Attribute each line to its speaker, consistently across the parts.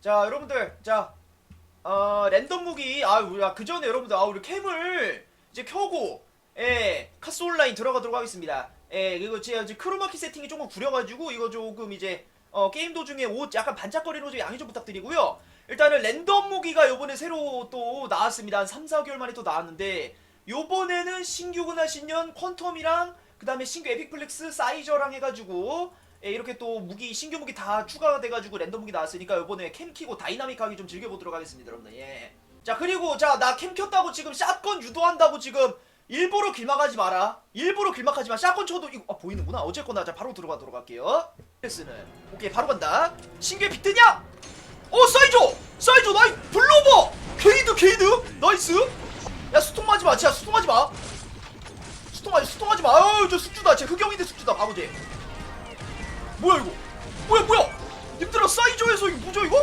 Speaker 1: 자 여러분들 자 어, 랜덤 무기 아 우리 아, 그 전에 여러분들 아 우리 캠을 이제 켜고 예 카스 온라인 들어가도록 하겠습니다. 예 이거 제가 이제 크로마키 세팅이 조금 구려가지고 이거 조금 이제 어, 게임 도중에 옷 약간 반짝거리는 거좀 양해 좀 부탁드리고요. 일단은 랜덤 무기가 요번에 새로 또 나왔습니다. 한 3, 4개월 만에 또 나왔는데 요번에는 신규 근화 신년 퀀텀이랑 그 다음에 신규 에픽플렉스 사이저랑 해가지고 예, 이렇게 또 무기 신규 무기 다 추가가 돼가지고 랜덤 무기 나왔으니까 요번에 캠 키고 다이나믹하게 좀 즐겨보도록 하겠습니다 여러분들. 예. 자 그리고 자 나 캠 켰다고 지금 샷건 유도한다고 지금 일부러 길막하지 마라. 일부러 길막하지 마. 샷건 쳐도 이거 아 보이는구나. 어쨌거나 자 바로 들어가도록 할게요. 패스는. 오케이 바로 간다. 신규의 빅드냐? 어 사이조! 사이조 나이 블로버! 게이드 게이드? 나이스. 야 수통하지 마. 진짜 수통하지 마. 수통하지 수통하지 마. 아유 저 숙주다. 쟤 흑영인데 숙주다. 바보지 뭐야 이거? 뭐야 뭐야? 님들아 사이저에서 이거 뭐죠 이거?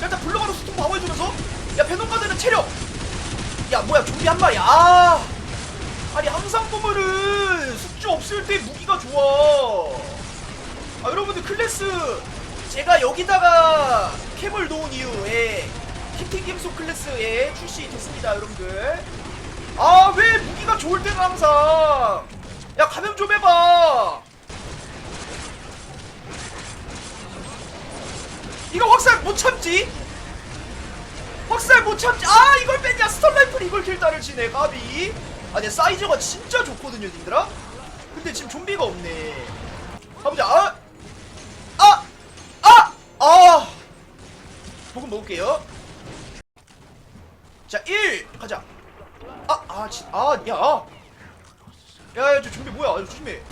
Speaker 1: 자 일단 블로가로 수통 방어해주면서. 야 베놈가드는 체력. 야 뭐야 좀비 한 마리. 아. 아니 항상 보면은 숙주 없을 때 무기가 좋아. 아 여러분들 클래스. 제가 여기다가 캠을 놓은 이후에 캡틴 김소 클래스에 출시됐습니다 여러분들. 아 왜 무기가 좋을 때는 항상? 야 감염 좀 해봐 이거 확살 못 참지 확살 못 참지 아 이걸 뺐냐 스턴라이플 이걸 킬다를 치네 까비 아내 사이즈가 진짜 좋거든요 님들아 근데 지금 좀비가 없네 가보자 아! 아! 아! 아! 보금 먹을게요 자 1! 가자 아! 아! 진, 아! 야! 야야 저 좀비 뭐야 아, 조심해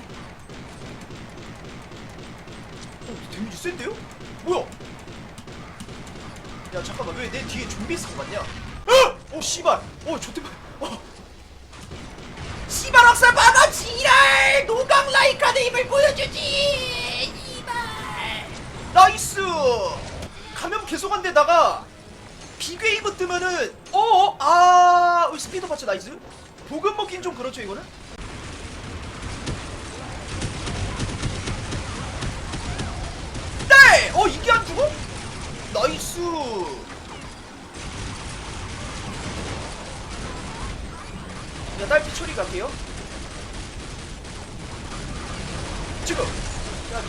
Speaker 1: 어 데미지 센데요? 뭐야 야 잠깐만. 왜 내 뒤에 좀비 상관냐? 어! 오 씨발. 어 좋대만 어. 씨발 학살 받아 지랄! 노강 라이카드 힘을 보여주지! 씨발. 나이스! 감염 계속한 데다가 비괴이브 뜨면은 어어? 아 어, 스피드 파츠 나이스? 보급 먹긴 좀 그렇죠 이거는 나이스 야 딸피 처리 갈게요. 지금. 야, 이...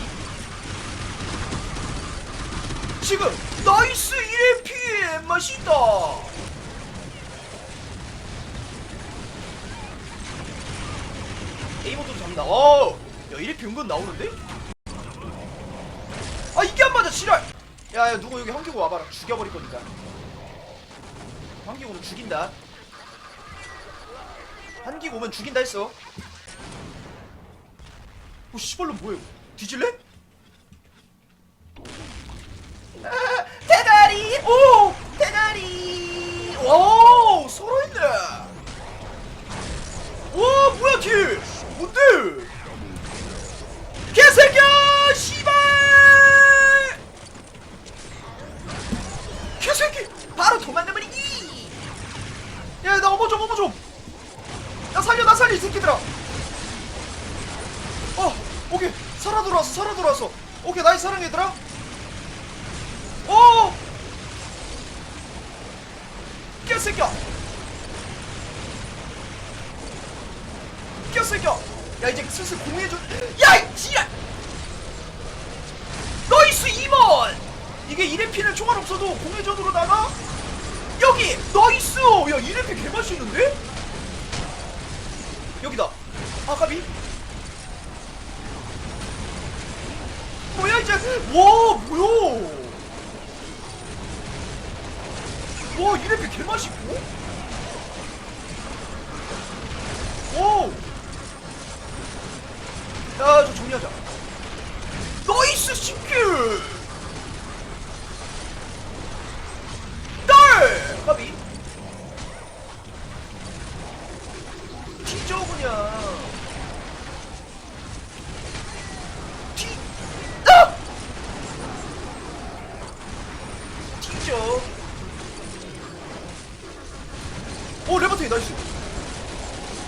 Speaker 1: 지금. 나이스 1MP 맛있다. 에이모드도 잡니다. 어야 1MP 은근 나오는데? 아 이게 안 맞아 지랄 야야 누구 여기 한기고 와봐라. 죽여버릴 거니까 한기고는 죽인다. 한기고 오면 죽인다 했어. 어 씨발로 이거? 뒤질래? 아, 대가리! 오! 대가리! 오 살아있네 얘들아? 오! 개새끼야 개새끼야 야 이제 슬슬 공해줘. 야이 지랄! 나이스 2번 이게 1회피는 총알 없어도 공회전으로다가 여기 나이스! 야 1회피 개맛있는데? 여기다. 아까비 뭐야 이제 와 뭐야 와 1회피 개맛있고 오 야, 저 정리하자. 나이스 신킬!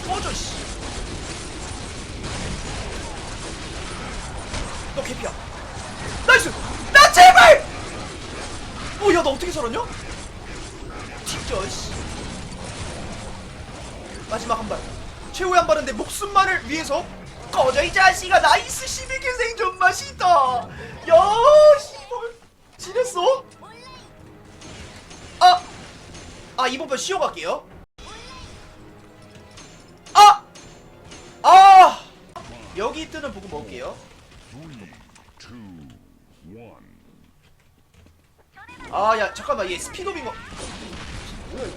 Speaker 1: 꺼져 씨. 너 개피야. 나이스! 나 제발! 어, 야, 나 어떻게 살았냐? 진짜, 씨. 마지막 한 발. 최후의 한 발은 내 목숨만을 위해서 꺼져 이 자식아 나이스 12개 생존 맛이다 야 씨발 지냈어? 아! 아 이번 편 쉬어갈게요 아 야 잠깐만. 얘 스피드업인 거 뭐야 이거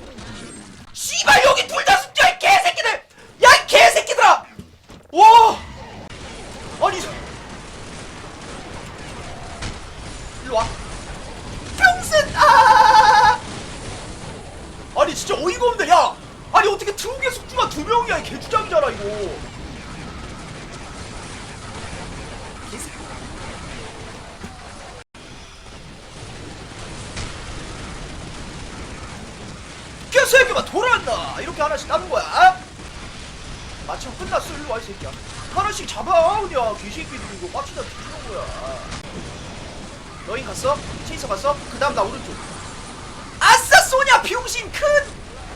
Speaker 1: 씨발 여기 둘 다 숙자 이 개새끼들 야 이 개새끼들아 와 아니 저- 일로 와 평생 아 아니 진짜 어이가 없네 야 아니 어떻게 트럭의 숙주가 두 명이야 이 개주장이잖아 이거 개새끼 개 새끼만 돌아왔나 이렇게 하나씩 따는 거야. 아? 마침 끝났어 일로 와이 새끼야. 하나씩 잡아 그냥. 개새끼들 이거 빡치다 뒤지는 거야. 너인 갔어? 체이서 갔어? 그 다음 나 오른쪽. 아싸 소냐 병신 큰!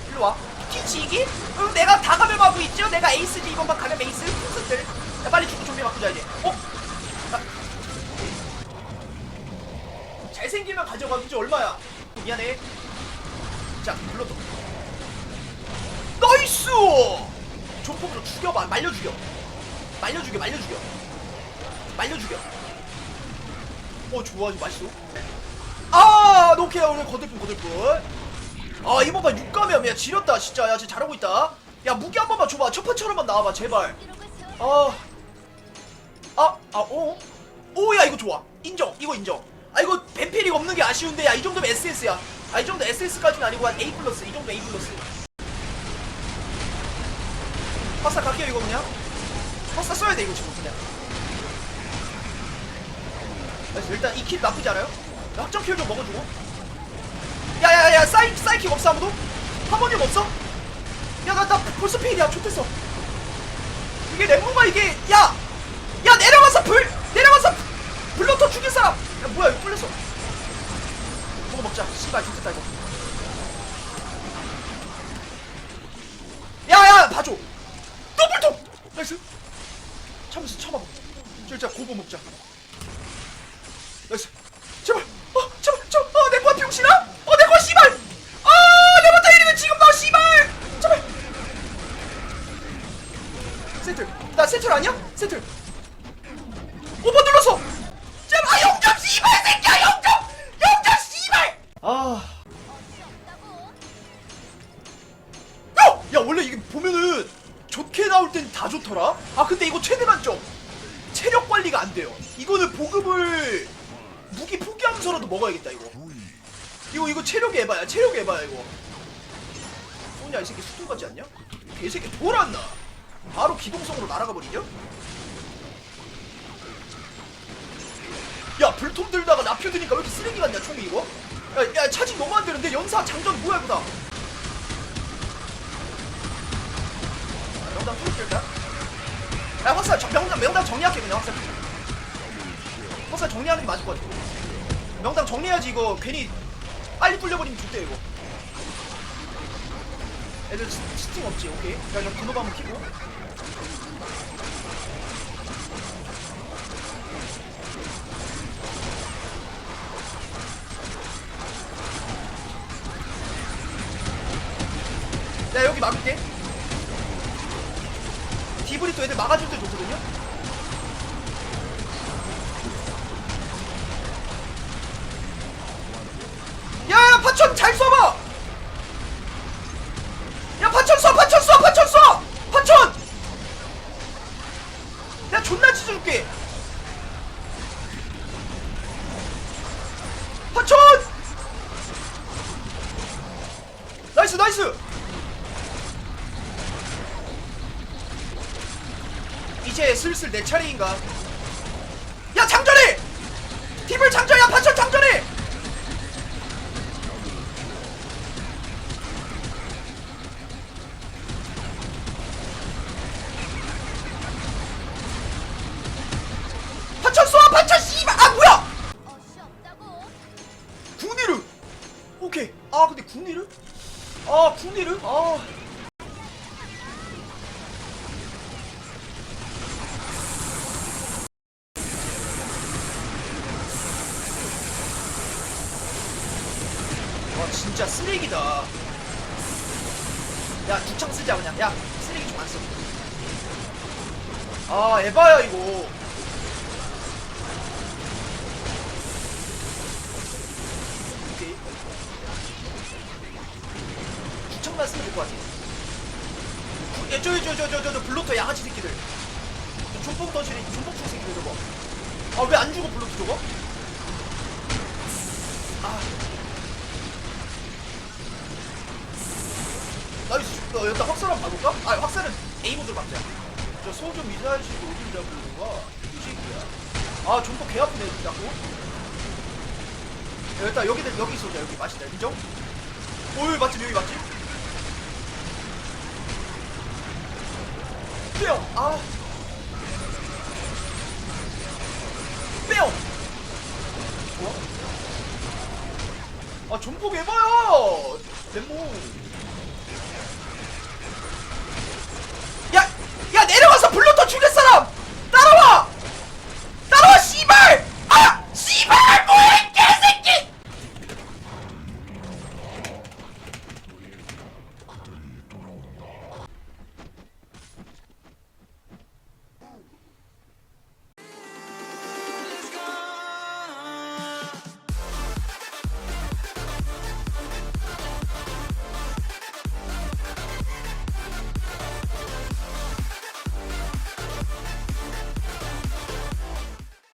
Speaker 1: 일로 와. 뒤치기? 응 내가 다 감염하고 있죠? 내가 에이스지 이번 판 감염 에이스? 풍선들. 야 빨리 죽고 좀비 바꾸자 이제. 어? 아. 잘생기면 가져가 이제 얼마야? 미안해. 자 불러도 나이스 조폭으로 죽여봐 말려 죽여 말려 죽여 말려 죽여 말려 죽여 어 좋아 맛있어 아 노케야 오늘 거들뿐 거들뿐 아 이번 판 육감이야 지렸다 진짜 야 진짜 잘하고 있다 야 무기 한 번만 줘봐 첫 판처럼만 나와봐 제발 아 아, 아, 어? 오, 야, 이거 좋아. 인정. 이거 인정. 아, 이거 벤필이가 없는 게 아쉬운데, 야, 이 정도면 SS야. 아, 이 정도 SS까지는 아니고 한 A 플러스. 이 정도 A 플러스. 파스타 갈게요, 이거 그냥. 파스타 써야 돼, 이거 지금 그냥. 일단 이킬 나쁘지 않아요? 나 확정 킬좀 먹어주고. 야, 야, 야, 사이, 사이킥 없어, 아무도? 하모니움 없어? 야, 나, 나 벌써 페일이야. 좋댔어. 이게 랩무가 이게, 야! 야 내려가서 불 내려가서 불로터 죽일 사람 야 뭐야 이거 뚫렸어 먹어 먹자 씨발 좋겠다 이거 야야 봐줘 더블통 나이스 참으면서 참아봐 저 진짜 고보 먹자 나이스 제발 어 제발 저어내 거야 병신아 어내 거야 씨발 아내 버터 1이면 지금 너 씨발 제발 세틀 아니야? 세틀 오버 눌렀어! 제발 아, 영점 씨발 새끼야 영점! 영점 씨발! 아... 야! 야 원래 이게 보면은 좋게 나올 땐 다 좋더라? 아 근데 이거 최대 단점 체력 관리가 안 돼요 이거는 보급을 무기 포기하면서라도 먹어야겠다 이거 이거 이거 체력 에바야 체력 에바야 이거 소냐 이 새끼 수준 같지 않냐? 개새끼 돌았나? 바로 기동성으로 날아가 버리냐? 야 불통 들다가 나표 드니까 왜 이렇게 쓰레기 같냐 총이 이거? 야, 야 차징 너무 안 되는데? 연사 장전 뭐야 이거 다? 명당 뚫을게 일단. 야 확살 정- 명당 명당 정리할게 그냥 확살 확살 정리하는 게 맞을 것 같아. 명당 정리해야지 이거. 괜히 빨리 뚫려버리면 좋대 이거. 애들 스- 스팅 없지 오케이. 야 이거 번호방 한번 키고 야 여기 막을게. 디브리 또 애들 막아줄 때 좋거든요 내 차례인가? 야 장전해 팀을 장전 진짜 쓰레기다. 야 두창 쓰자 그냥. 야 쓰레기 좀 안써. 아 에바야 이거. 오케이. 두창만 쓰면 될 것 같아. 구- 야, 저기 저저저저 저 블로터 양아치 새끼들. 저 존뽕 던지는 존뽕충 새끼들 저거. 아 왜 안 죽어 블로터 저거? 아 어, 일단 확산 한번 봐볼까? 아 확산은 A 모드로 박자. 저 소좀 미사일식 어디를 잡는? 이 새끼야. 아 존버 개 아프네 자꾸. 야, 일단 여기 여기 쏘자 여기. 맛있다 인정? 오이 맛집 여기 맛집? 빼요 아! 빼요 좋아 아 존버 개봐요! lem몬